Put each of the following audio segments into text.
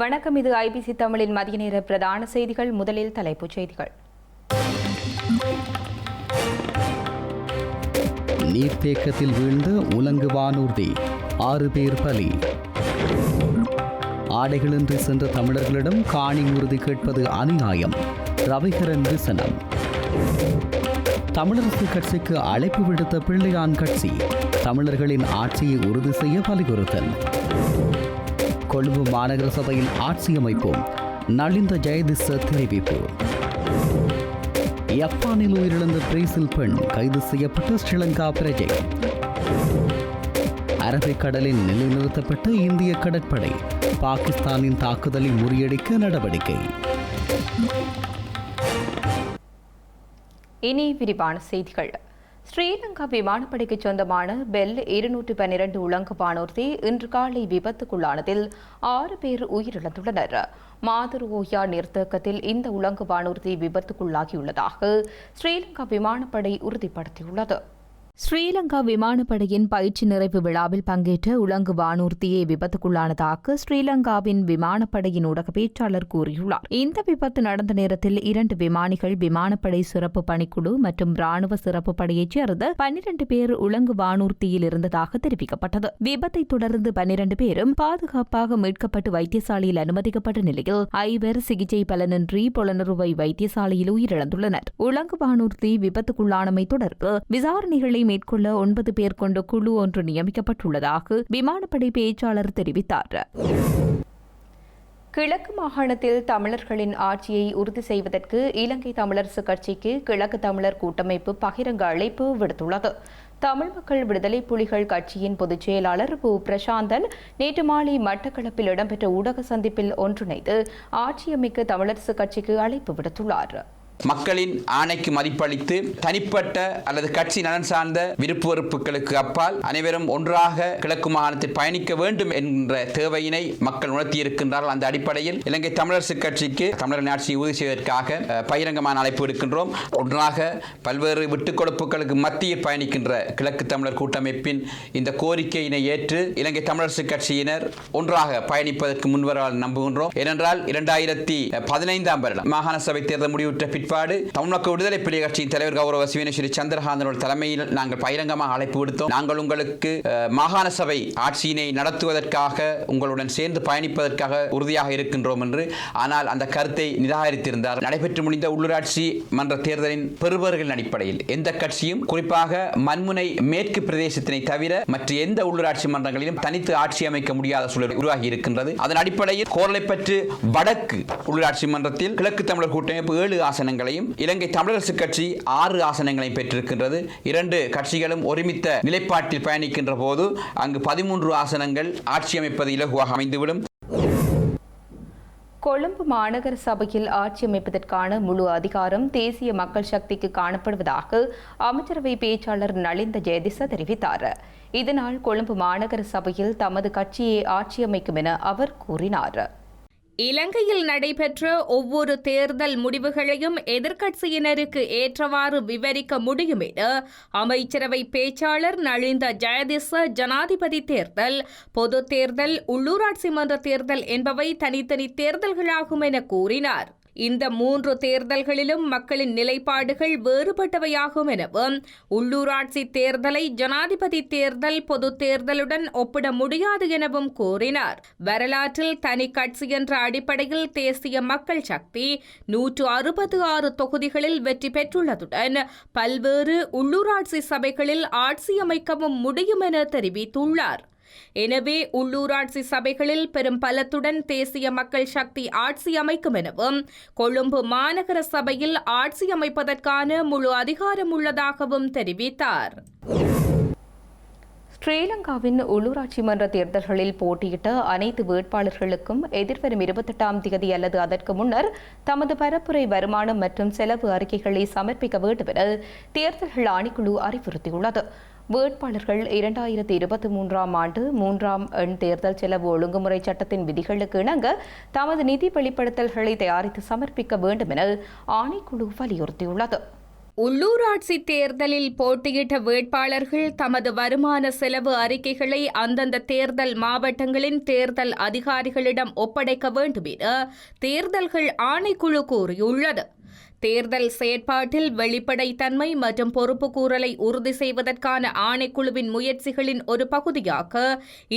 வணக்கம் இது ஐபிசி தமிழின் மதிய நேர பிரதான செய்திகள். முதலில் தலைப்புச் செய்திகள். நீர்த்தேக்கத்தில் வீழ்ந்த உலங்கு வானூர்தி ஆறு பேர் பலி. ஆடைகளின்றி சென்ற தமிழர்களிடம் காணி உறுதி கேட்பது அநியாயம். ரவிகரன் விசனம். தமிழரசு கட்சிக்கு அழைப்பு விடுத்த பிள்ளையான் கட்சி தமிழர்களின் ஆட்சியை உறுதி செய்ய வலியுறுத்தல். கொழும்பு மாநகர சபையில் ஆட்சி அமைப்போம். நலிந்த ஜெயதிச தெரிவிப்பு. யப்பானில் உயிரிழந்த பிரேசில் பெண் கைது செய்யப்பட்ட ஸ்ரீலங்கா பிரஜை. அரபிக்கடலில் நிலைநிறுத்தப்பட்ட இந்திய கடற்படை பாகிஸ்தானின் தாக்குதலை முறியடிக்க நடவடிக்கை. இனி விரிவான செய்திகள். ஸ்ரீலங்கா விமானப்படைக்கு சொந்தமான பெல் இருநூற்றி பன்னிரண்டு உலங்கு வானூர்தி இன்று காலை விபத்துக்குள்ளானதில் ஆறு பேர் உயிரிழந்துள்ளனர். மாதுருவோயா நீர்த்தேக்கத்தில் இந்த உலங்கு வானூர்தி விபத்துக்குள்ளாகியுள்ளதாக ஸ்ரீலங்கா விமானப்படை உறுதிப்படுத்தியுள்ளது. ஸ்ரீலங்கா விமானப்படையின் பயிற்சி நிறைவு விழாவில் பங்கேற்ற உலங்கு வானூர்தியை விபத்துக்குள்ளானதாக ஸ்ரீலங்காவின் விமானப்படையின் ஊடக பேச்சாளர் கூறியுள்ளார். இந்த விபத்து நடந்த நேரத்தில் இரண்டு விமானிகள் விமானப்படை சிறப்பு பணிக்குழு மற்றும் ராணுவ சிறப்பு படையைச் சேர்ந்த பன்னிரண்டு பேர் உலங்கு வானூர்தியில் இருந்ததாக தெரிவிக்கப்பட்டது. விபத்தை தொடர்ந்து பன்னிரண்டு பேரும் பாதுகாப்பாக மீட்கப்பட்டு வைத்தியசாலையில் அனுமதிக்கப்பட்ட நிலையில் ஐவர் சிகிச்சை பலனின்றி புலனறுவை வைத்தியசாலையில் உயிரிழந்துள்ளனர். உலங்கு வானூர்த்தி விபத்துக்குள்ளானமை தொடர்பு விசாரணைகளை மேற்கொள்ள ஒன்பது பேர் கொண்ட குழு ஒன்று நியமிக்கப்பட்டுள்ளதாக விமானப்படை பேச்சாளர் தெரிவித்தார். கிழக்கு மாகாணத்தில் தமிழர்களின் ஆட்சியை உறுதி செய்வதற்கு இலங்கை தமிழரசு கட்சிக்கு கிழக்கு தமிழர் கூட்டமைப்பு பகிரங்க அழைப்பு விடுத்துள்ளது. தமிழ் மக்கள் விடுதலை புலிகள் கட்சியின் பொதுச் செயலாளர் பு பிரசாந்தன் நேற்று மாலை மட்டக்களப்பில் இடம்பெற்ற ஊடக சந்திப்பில் ஒன்றிணைந்து ஆட்சியமைக்க தமிழரசு கட்சிக்கு அழைப்பு விடுத்துள்ளார். மக்களின் ஆணைக்கு மதிப்பளித்து தனிப்பட்ட அல்லது கட்சி நலன் சார்ந்த விருப்பு வெறுப்புகளுக்கு அப்பால் அனைவரும் ஒன்றாக கிழக்கு மாகாணத்தில் பயணிக்க வேண்டும் என்ற தேவையினை மக்கள் உணர்த்தியிருக்கின்றார்கள். அந்த அடிப்படையில் இலங்கை தமிழரசு கட்சிக்கு தமிழர் ஆட்சியை உறுதி செய்வதற்காக பகிரங்கமான அழைப்பு எடுக்கின்றோம் ஒன்றாக பல்வேறு விட்டுக் கொடுப்புகளுக்கு மத்தியில் பயணிக்கின்ற கிழக்கு தமிழர் கூட்டமைப்பின் இந்த கோரிக்கையினை ஏற்று இலங்கை தமிழரசு கட்சியினர் ஒன்றாக பயணிப்பதற்கு முன்வர நம்புகின்றோம். ஏனென்றால் இரண்டாயிரத்தி பதினைந்தாம் வருடம் மாகாண சபை தேர்தல் முடிவுற்ற தமிழ் தமிழக விடுதலை புலிகள் கட்சியின் தலைவர் கௌரவ சிவனேஸ்வரி சந்திரகாந்தனோட தலைமையில் நாங்கள் பகிரங்கமாக அழைப்பு விடுத்தோம். நாங்கள் உங்களுக்கு மாகாண சபை ஆட்சியினை நடத்துவதற்காக உங்களுடன் சேர்ந்து பயணிப்பதற்காக உறுதியாக இருக்கின்றோம் என்று. ஆனால் அந்த கருத்தை நிராகரித்திருந்தார். நடைபெற்று முடிந்த உள்ளூராட்சி மன்ற தேர்தலின் பெறுபவர்களின் அடிப்படையில் எந்த கட்சியும் குறிப்பாக மண்முனை மேற்கு பிரதேசத்தினை தவிர மற்ற எந்த உள்ளூராட்சி மன்றங்களிலும் தனித்து ஆட்சி அமைக்க முடியாத சூழல் உருவாகி இருக்கின்றது. அதன் அடிப்படையில் கோரளைப்பற்று வடக்கு உள்ளூராட்சி மன்றத்தில் கிழக்கு தமிழர் கூட்டமைப்பு ஏழு ஆசனங்கள் ஆசனங்களையும் இலங்கை தமிழரசு கட்சி ஆறு ஆசனங்களையும் பெற்றிருக்கின்றது. இரண்டு கட்சிகளும் ஒருமித்த நிலைப்பாட்டில் பயணிக்கின்ற போது அங்கு பதிமூன்று ஆசனங்கள் ஆட்சி அமைப்பது இலகுவாக அமைந்துவிடும். கொழும்பு மாநகர சபையில் ஆட்சி அமைப்பதற்கான முழு அதிகாரம் தேசிய மக்கள் சக்திக்கு காணப்படுவதாக அமைச்சரவை பேச்சாளர் நலிந்த ஜெயதிச தெரிவித்தார். இதனால் கொழும்பு மாநகர சபையில் தமது கட்சியை ஆட்சி அமைக்கும் என அவர் கூறினார். இலங்கையில் நடைபெற்ற ஒவ்வொரு தேர்தல் முடிவுகளையும் எதிர்க்கட்சியினருக்கு ஏற்றவாறு விவரிக்க முடியும் என அமைச்சரவை பேச்சாளர் நளிந்த ஜெயதிச ஜனாதிபதி தேர்தல் பொது தேர்தல் உள்ளூராட்சி மன்ற தேர்தல் என்பவை தனித்தனி தேர்தல்களாகும் என கூறினார். இந்த மூன்று தேர்தல்களிலும் மக்களின் நிலைப்பாடுகள் வேறுபட்டவையாகும் எனவும் உள்ளூராட்சி தேர்தலை ஜனாதிபதி தேர்தல் பொது தேர்தலுடன் ஒப்பிட முடியாது எனவும் கூறினார். வரலாற்றில் தனி கட்சி என்ற அடிப்படையில் தேசிய மக்கள் சக்தி நூற்று அறுபது ஆறு தொகுதிகளில் வெற்றி பெற்றுள்ளதுடன் பல்வேறு உள்ளூராட்சி சபைகளில் ஆட்சி அமைக்கவும் முடியும் என தெரிவித்துள்ளார். எனவே உள்ளூராட்சி சபைகளில் பெரும் பலத்துடன் தேசிய மக்கள் சக்தி ஆட்சி அமைக்கும் எனவும் கொழும்பு மாநகர சபையில் ஆட்சி அமைப்பதற்கான முழு அதிகாரம் உள்ளதாகவும் தெரிவித்தார். ஸ்ரீலங்காவின் உள்ளூராட்சி மன்ற தேர்தல்களில் போட்டியிட்ட அனைத்து வேட்பாளர்களுக்கும் எதிர்வரும் இருபத்தெட்டாம் தேதி அல்லது அதற்கு முன்னர் தமது பரப்புரை வருமானம் மற்றும் செலவு அறிக்கைகளை சமர்ப்பிக்க வேண்டும் என தேர்தல்கள் ஆணைக்குழு அறிவுறுத்தியுள்ளது. வேட்பாளர்கள் இரண்டாயிரத்தி இருபத்தி மூன்றாம் ஆண்டு மூன்றாம் எண் தேர்தல் செலவு ஒழுங்குமுறை சட்டத்தின் விதிகளுக்கு இணங்க தமது நிதி வெளிப்படுத்தல்களை தயாரித்து சமர்ப்பிக்க வேண்டும் என ஆணைக்குழு வலியுறுத்தியுள்ளது. உள்ளூராட்சி தேர்தலில் போட்டியிட்ட வேட்பாளர்கள் தமது வருமான செலவு அறிக்கைகளை அந்தந்த தேர்தல் மாவட்டங்களின் தேர்தல் அதிகாரிகளிடம் ஒப்படைக்க வேண்டும் என தேர்தல்கள் ஆணைக்குழு கூறியுள்ளது. தேர்தல் செயற்பாட்டில் வெளிப்படைத்தன்மை மற்றும் பொறுப்புக்கூறலை உறுதி செய்வதற்கான ஆணைக்குழுவின் முயற்சிகளின் ஒரு பகுதியாக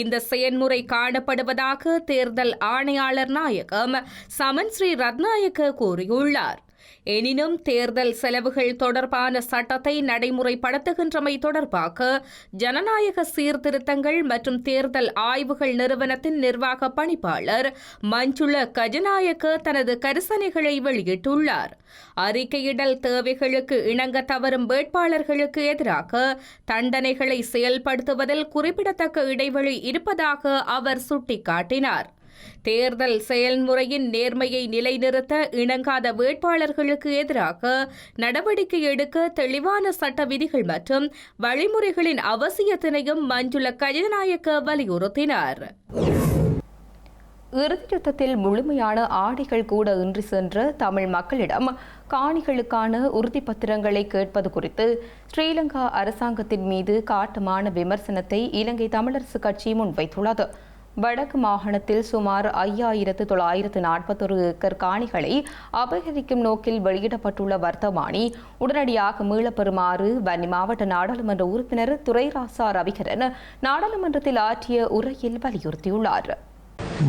இந்த செயன்முறை காணப்படுவதாக தேர்தல் ஆணையாளர் நாயகம் சமன் ஸ்ரீ ரத்நாயக்க கூறியுள்ளார். எனினும் தேர்தல் செலவுகள் தொடர்பான சட்டத்தை நடைமுறைப்படுத்துகின்றமை தொடர்பாக ஜனநாயக சீர்திருத்தங்கள் மற்றும் தேர்தல் ஆய்வுகள் நிறுவனத்தின் நிர்வாக பணிப்பாளர் மஞ்சுள கஜநாயக்க தனது கரிசனைகளை வெளியிட்டுள்ளார். அறிக்கையிடல் தேவைகளுக்கு இணங்க தவறும் வேட்பாளர்களுக்கு எதிராக தண்டனைகளை செயல்படுத்துவதில் குறிப்பிடத்தக்க இடைவெளி இருப்பதாக அவர் சுட்டிக்காட்டினார். தேர்தல் செயல்முறையின் நேர்மையை நிலைநிறுத்த இணங்காத வேட்பாளர்களுக்கு எதிராக நடவடிக்கை எடுக்க தெளிவான சட்ட விதிகள் மற்றும் வழிமுறைகளின் அவசியத்தினையும் மஞ்சுள கஜநாயக்க வலியுறுத்தினார். இறுதி யுத்தத்தில் முழுமையான ஆடைகள் கூட இன்றி சென்ற தமிழ் மக்களிடம் காணிகளுக்கான உறுதிப்பத்திரங்களை கேட்பது குறித்து ஸ்ரீலங்கா அரசாங்கத்தின் மீது காட்டமான விமர்சனத்தை இலங்கை தமிழரசு கட்சி முன்வைத்துள்ளது. வடக்கு மாகாணத்தில் சுமார் ஐயாயிரத்து தொள்ளாயிரத்து நாற்பத்தொரு ஏக்கர் காணிகளை அபகரிக்கும் நோக்கில் வெளியிடப்பட்டுள்ள வர்த்தமானி உடனடியாக மீளப்பெறுமாறு வன்னி மாவட்ட நாடாளுமன்ற உறுப்பினர் துரைராசா ரவிகரன் நாடாளுமன்றத்தில் ஆற்றிய உரையில் வலியுறுத்தியுள்ளார்.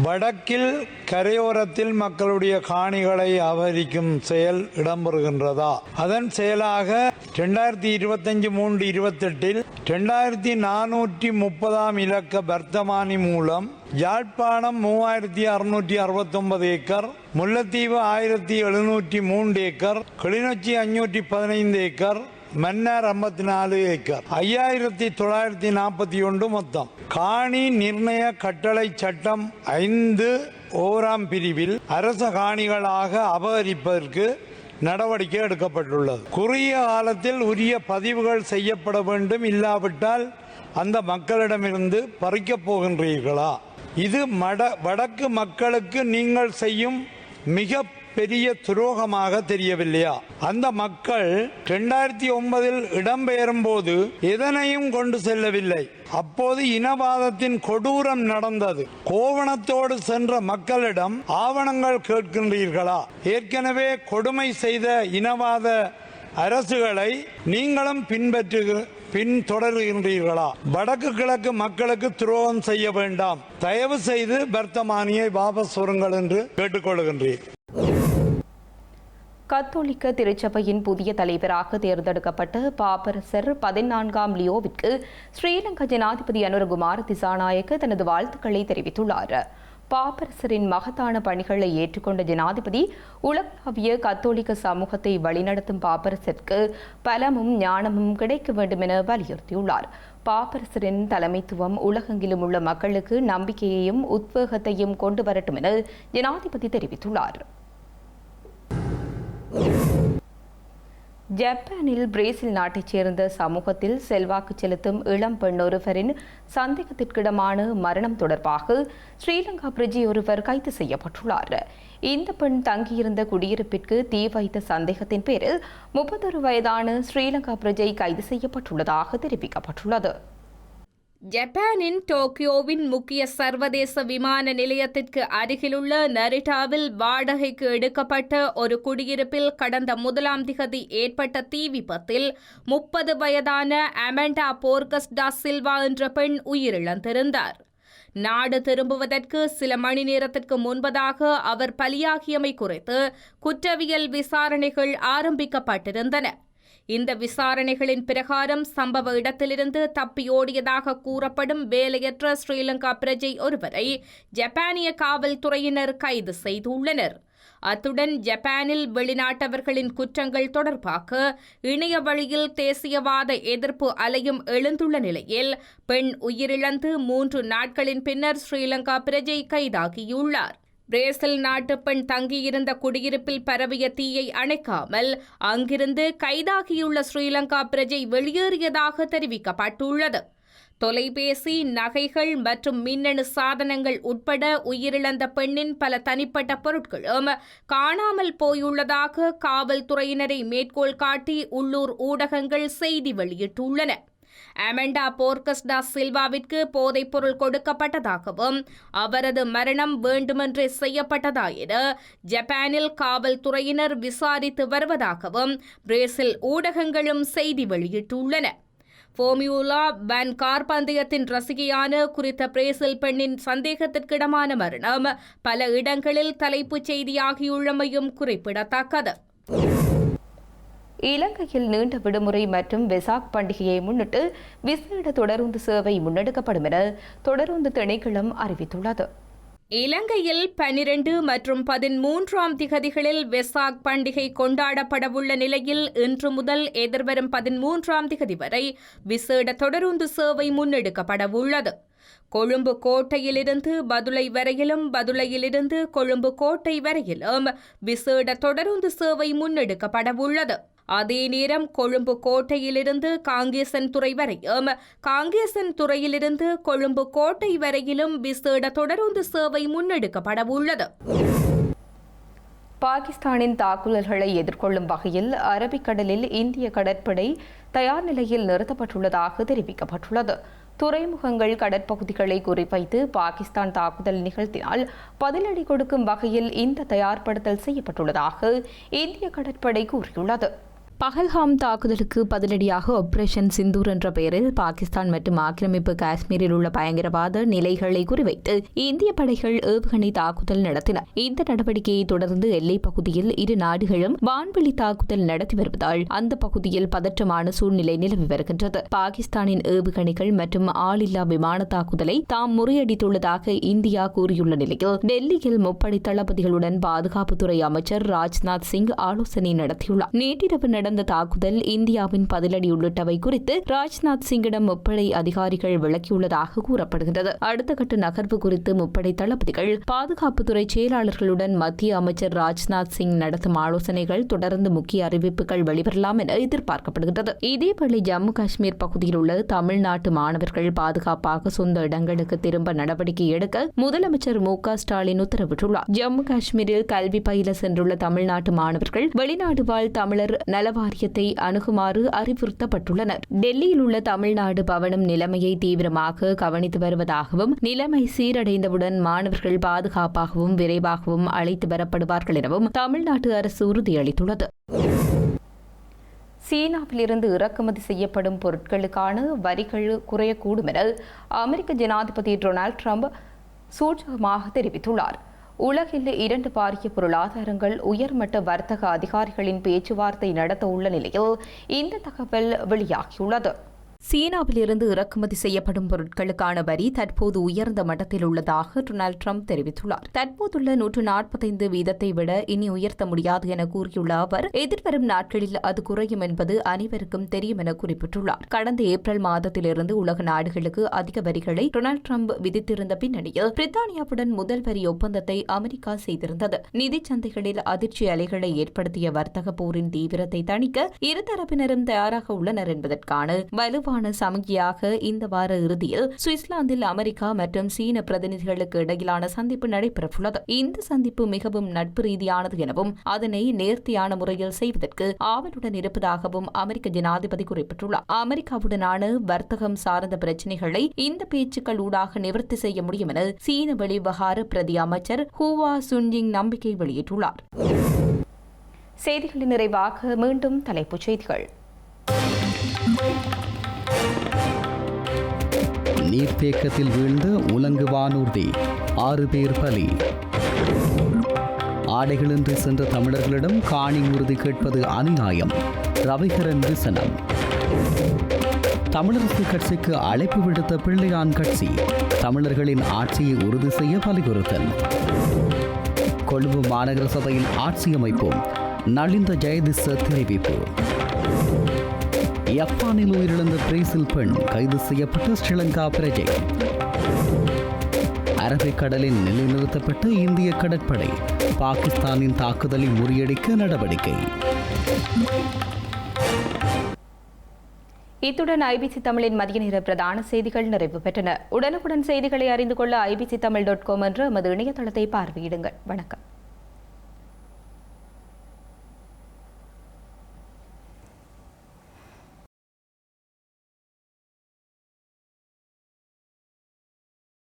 வடக்கில் கரையோரத்தில் மக்களுடைய காணிகளை அபகரிக்கும் செயல் இடம்பெறுகின்றதா? அதன் செயலாக ரெண்டாயிரத்தி இருபத்தஞ்சு மூன்று இருபத்தெட்டில் ரெண்டாயிரத்தி நானூற்றி முப்பதாம் இலக்க வர்த்தமானி மூலம் யாழ்ப்பாணம் மூவாயிரத்தி அறுநூற்றி அறுபத்தொன்பது ஏக்கர் முல்லைத்தீவு ஆயிரத்தி எழுநூற்றி மூன்று ஏக்கர் கிளிநொச்சி அஞ்சூற்றி பதினைந்து ஏக்கர் மன்னார் ஐம்பத்தி நாலு ஏக்கர். ஐயாயிரத்தி தொள்ளாயிரத்தி நாற்பத்தி ஒன்று மொத்தம். காணி நிர்ணய கட்டளை சட்டம் ஐந்து ஓராம் பிரிவில் அரச காணிகளாக அபகரிப்பதற்கு நடவடிக்கை எடுக்கப்பட்டுள்ளது. குறுகிய காலத்தில் உரிய பதிவுகள் செய்யப்பட வேண்டும் இல்லாவிட்டால் அந்த மக்களிடமிருந்து பறிக்கப் போகின்றீர்களா? இது மட வடக்கு மக்களுக்கு நீங்கள் செய்யும் மிக பெரிய துரோகமாக தெரியவில்லையா? அந்த மக்கள் இரண்டாயிரத்தி ஒன்பதில் இடம்பெயரும் போது எதனையும் கொண்டு செல்லவில்லை. அப்போது இனவாதத்தின் கொடூரம் நடந்தது. கோவணத்தோடு சென்ற மக்களிடம் ஆவணங்கள் கேட்கின்றீர்களா? ஏற்கனவே கொடுமை செய்த இனவாத அரசுகளை நீங்களும் பின்பற்று பின்தொடர்கின்றீர்களா? வடக்கு கிழக்கு மக்களுக்கு துரோகம் செய்ய வேண்டாம். தயவு செய்து வர்த்தமானியை வாபஸ் வருங்கள் என்று கேட்டுக்கொள்கின்றேன் கத்தோலிக்க திருச்சபையின் புதிய தலைவராக தேர்ந்தெடுக்கப்பட்ட பாப்பரசர் பதினான்காம் லியோவிற்கு ஸ்ரீலங்கா ஜனாதிபதி அனுரகுமார் திசாநாயக்க தனது வாழ்த்துக்களை தெரிவித்துள்ளார். பாப்பரசரின் மகத்தான பணிகளை ஏற்றுக்கொண்ட ஜனாதிபதி உலகளாவிய கத்தோலிக்க சமூகத்தை வழிநடத்தும் பாப்பரசருக்கு பலமும் ஞானமும் கிடைக்க வேண்டும் என வலியுறுத்தியுள்ளார். பாப்பரசரின் தலைமைத்துவம் உலகெங்கிலும் உள்ள மக்களுக்கு நம்பிக்கையையும் உத்வேகத்தையும் கொண்டு வரட்டும் என ஜனாதிபதி தெரிவித்துள்ளார். ஜப்பானில் பிரேசில் நாட்டைச் சேர்ந்த சமூகத்தில் செல்வாக்கு செலுத்தும் இளம் பெண் ஒருவரின் சந்தேகத்திற்கிடமான மரணம் தொடர்பாக ஸ்ரீலங்கா பிரஜி ஒருவர் கைது செய்யப்பட்டுள்ளார். இந்த பெண் தங்கியிருந்த குடியிருப்பிற்கு தீ வைத்த சந்தேகத்தின் பேரில் முப்பத்தொரு வயதான ஸ்ரீலங்கா பிரஜை கைது செய்யப்பட்டுள்ளதாக தெரிவிக்கப்பட்டுள்ளது. ஜப்பானின் டோக்கியோவின் முக்கிய சர்வதேச விமான நிலையத்திற்கு அருகிலுள்ள நரிட்டாவில் வாடகைக்கு எடுக்கப்பட்ட ஒரு குடியிருப்பில் கடந்த முதலாம் திகதி ஏற்பட்ட தீ விபத்தில் முப்பது வயதான அமெண்டா போர்கஸ் டா சில்வா என்ற பெண் உயிரிழந்திருந்தார். நாடு திரும்புவதற்கு சில மணி நேரத்திற்கு முன்பதாக அவர் பலியாகியமை குறித்து குற்றவியல் விசாரணைகள் ஆரம்பிக்கப்பட்டிருந்தன. இந்த விசாரணைகளின் பிரகாரம் சம்பவ இடத்திலிருந்து தப்பியோடியதாக கூறப்படும் வேலையற்ற ஸ்ரீலங்கா பிரஜை ஒருவரை ஜப்பானிய காவல்துறையினர் கைது செய்துள்ளனர். அத்துடன் ஜப்பானில் வெளிநாட்டவர்களின் குற்றங்கள் தொடர்பாக இணைய வழியில் தேசியவாத எதிர்ப்பு அலையும் எழுந்துள்ள நிலையில் பெண் உயிரிழந்து மூன்று நாட்களின் பின்னர் ஸ்ரீலங்கா பிரஜை கைதாகியுள்ளார். பிரேசில் நாட்டு பெண் தங்கியிருந்த குடியிருப்பில் பரவிய தீயை அணைக்காமல் அங்கிருந்து கைதாகியுள்ள ஸ்ரீலங்கா பிரஜை வெளியேறியதாக தெரிவிக்கப்பட்டுள்ளது. தொலைபேசி நகைகள் மற்றும் மின்னணு சாதனங்கள் உட்பட உயிரிழந்த பெண்ணின் பல தனிப்பட்ட பொருட்களும் காணாமல் போயுள்ளதாக காவல்துறையினரை மேற்கோள் காட்டி உள்ளூர் ஊடகங்கள் செய்தி வெளியிட்டுள்ளன. அமெண்டா போர்கஸ்டா சில்வாவிற்கு போதைப்பொருள் கொடுக்கப்பட்டதாகவும் அவரது மரணம் வேண்டுமென்றே செய்யப்பட்டதா என ஜப்பானில் காவல்துறையினர் விசாரித்து வருவதாகவும் பிரேசில் ஊடகங்களும் செய்தி வெளியிட்டுள்ளன. ஃபோமியூலா பன் கார் பந்தயத்தின் ரசிகையான குறித்த பிரேசில் பெண்ணின் சந்தேகத்திற்கிடமான மரணம் பல இடங்களில் தலைப்புச் செய்தியாகியுள்ளமையும் குறிப்பிடத்தக்கது. இலங்கையில் நீண்ட விடுமுறை மற்றும் வெசாக் பண்டிகையை முன்னிட்டு விசேட தொடருந்து சேவை முன்னெடுக்கப்படும் என தொடருந்து திணைக்களம் அறிவித்துள்ளது. இலங்கையில் பனிரெண்டு மற்றும் பதிமூன்றாம் திகதிகளில் வெசாக் பண்டிகை கொண்டாடப்படவுள்ள நிலையில் இன்று முதல் எதிர்வரும் பதிமூன்றாம் திகதி வரை விசேட தொடருந்து சேவை முன்னெடுக்கப்படவுள்ளது. கொழும்பு கோட்டையிலிருந்து பதுளை வரையிலும் பதுளையிலிருந்து கொழும்பு கோட்டை வரையிலும் விசேட தொடருந்து சேவை முன்னெடுக்கப்படவுள்ளது. அதே நேரம் கொழும்பு கோட்டையிலிருந்து காங்கேசன் துறை வரையும் காங்கேசன் துறையிலிருந்து கொழும்பு கோட்டை வரையிலும் விசேட தொடருந்து சேவை முன்னெடுக்கப்பட உள்ளது. பாகிஸ்தானின் தாக்குதல்களை எதிர்கொள்ளும் வகையில் அரபிக்கடலில் இந்திய கடற்படை தயார் நிலையில் நிறுத்தப்பட்டுள்ளதாக தெரிவிக்கப்பட்டுள்ளது. துறைமுகங்கள் கடற்பகுதிகளை குறிவைத்து பாகிஸ்தான் தாக்குதல் நிகழ்த்தினால் பதிலடி கொடுக்கும் வகையில் இந்த தயார்படுத்தல் செய்யப்பட்டுள்ளதாக இந்திய கடற்படை கூறியுள்ளது. பகல்காம் தாக்குதலுக்கு பதிலடியாக ஆபரேஷன் சிந்தூர் என்ற பெயரில் பாகிஸ்தான் மற்றும் ஆக்கிரமிப்பு காஷ்மீரில் உள்ள பயங்கரவாத நிலைகளை குறிவைத்து இந்திய படைகள் ஏவுகணை தாக்குதல் நடத்தின. இந்த நடவடிக்கையை தொடர்ந்து எல்லைப் பகுதியில் இரு நாடுகளும் வான்வெளி தாக்குதல் நடத்தி வருவதால் அந்த பகுதியில் பதற்றமான சூழ்நிலை நிலவி வருகின்றது. பாகிஸ்தானின் ஏவுகணைகள் மற்றும் ஆளில்லா விமான தாக்குதலை தாம் முறியடித்துள்ளதாக இந்தியா கூறியுள்ள நிலையில் டெல்லியில் முப்படை தளபதிகளுடன் பாதுகாப்புத்துறை அமைச்சர் ராஜ்நாத் சிங் ஆலோசனை நடத்தியுள்ளார். நேற்றிரவு நடந்த தாக்குதல் இந்தியாவின் பதிலடி உள்ளிட்டவை குறித்து ராஜ்நாத் சிங்கிடம் முப்படை அதிகாரிகள் விளக்கியுள்ளதாக கூறப்படுகின்றது. அடுத்த கட்ட நகர்வு குறித்து முப்படை தளபதிகள் பாதுகாப்புத்துறை செயலாளர்களுடன் மத்திய அமைச்சர் ராஜ்நாத் சிங் நடத்தும் ஆலோசனைகள் தொடர்ந்து முக்கிய அறிவிப்புகள் வெளிவரலாம் என எதிர்பார்க்கப்படுகின்றது. இதேவேளை ஜம்மு காஷ்மீர் பகுதியில் உள்ள தமிழ்நாட்டு மாணவர்கள் பாதுகாப்பாக சொந்த இடங்களுக்கு திரும்ப நடவடிக்கை எடுக்க முதலமைச்சர் மு ஸ்டாலின் உத்தரவிட்டுள்ளார். ஜம்மு காஷ்மீரில் கல்வி பயில சென்றுள்ள தமிழ்நாட்டு மாணவர்கள் வெளிநாடு வாழ் தமிழர் நல வாரியத்தை அணுகுமாறு அறிவுறுத்தப்பட்டுள்ளனர். டெல்லியில் உள்ள தமிழ்நாடு பவனம் நிலைமையை தீவிரமாக கவனித்து வருவதாகவும் நிலைமை சீரடைந்தவுடன் மாணவர்கள் பாதுகாப்பாகவும் விரைவாகவும் அழைத்து வரப்படுவார்கள் எனவும் தமிழ்நாட்டு அரசு உறுதியளித்துள்ளது. சீனாவிலிருந்து இறக்குமதி செய்யப்படும் பொருட்களுக்கான வரிகள் குறையக்கூடும் என அமெரிக்க ஜனாதிபதி டொனால்ட் ட்ரம்ப் சூட்சகமாக தெரிவித்துள்ளார். உலகில் இரண்டு பாரிய பொருளாதாரங்கள் உயர்மட்ட வர்த்தக அதிகாரிகளின் பேச்சுவார்த்தை நடத்த உள்ள நிலையில் இந்த தகவல் வெளியாகியுள்ளது. சீனாவிலிருந்து இறக்குமதி செய்யப்படும் பொருட்களுக்கான வரி தற்போது உயர்ந்த மட்டத்தில் உள்ளதாக டொனால்டு ட்ரம்ப் தெரிவித்துள்ளார். தற்போதுள்ள நூற்று நாற்பத்தைந்து வீதத்தை விட இனி உயர்த்த முடியாது என கூறியுள்ள அவர் எதிர்வரும் நாட்களில் அது குறையும் என்பது அனைவருக்கும் தெரியும் என குறிப்பிட்டுள்ளார். கடந்த ஏப்ரல் மாதத்திலிருந்து உலக நாடுகளுக்கு அதிக வரிகளை டொனால்டு ட்ரம்ப் விதித்திருந்த பின்னணியில் பிரித்தானியாவுடன் முதல் வரி ஒப்பந்தத்தை அமெரிக்கா செய்திருந்தது. நிதி சந்தைகளில் அதிர்ச்சி அலைகளை ஏற்படுத்திய வர்த்தக போரின் தீவிரத்தை தணிக்க இருதரப்பினரும் தயாராக உள்ளனர் என்பதற்கான வலுவான முக்கியமான சமிகையாக இந்த வார இறுதியில் சுவிட்சர்லாந்தில் அமெரிக்கா மற்றும் சீன பிரதிநிதிகளுக்கு இடையிலான சந்திப்பு நடைபெறவுள்ளது. இந்த சந்திப்பு மிகவும் நட்பு ரீதியானது எனவும் அதனை நேர்த்தியான முறையில் செய்வதற்கு ஆவலுடன் இருப்பதாகவும் அமெரிக்க ஜனாதிபதி குறிப்பிட்டுள்ளார். அமெரிக்காவுடனான வர்த்தகம் சார்ந்த பிரச்சினைகளை இந்த பேச்சுக்கள் ஊடாக நிவர்த்தி செய்ய முடியும் என சீன வெளிவகார பிரதி அமைச்சர் ஹூவா சுன்ஜிங் நம்பிக்கை வெளியிட்டுள்ளார். செய்திகளின் நிறைவாக மீண்டும் தலைப்புச் செய்திகள். நீர்த்தேக்கத்தில் வீழ்ந்து உலங்கு வானூர்தி ஆறு பேர் பலி. ஆடைகளின்றி சென்ற தமிழர்களிடம் காணி உறுதி கேட்பது அநியாயம். ரவிகரன் விசனம். தமிழரசு கட்சிக்கு அழைப்பு விடுத்த பிள்ளையான் கட்சி தமிழர்களின் ஆட்சியை உறுதி செய்ய வலியுறுத்தல். கொழும்பு மாநகர சபையில் ஆட்சி அமைப்போம். நலிந்த ஜெயதிச தெரிவிப்பு. ஜப்பானில் உயிரிழந்த பிரேசில் பெண் கைது செய்யப்பட்ட ஸ்ரீலங்கா பிரஜை. அரபிக்கடலில் நிலைநிறுத்தப்பட்ட இந்திய கடற்படை பாகிஸ்தானின் தாக்குதலை முறியடிக்க நடவடிக்கை. இத்துடன் ஐபிசி தமிழின் மதிய நேர பிரதான செய்திகள் நிறைவு பெற்றன. உடனுக்குடன் செய்திகளை அறிந்து கொள்ள ஐபிசி தமிழ் டாட் காம் என்ற எமது இணையதளத்தை பார்வையிடுங்கள். வணக்கம்.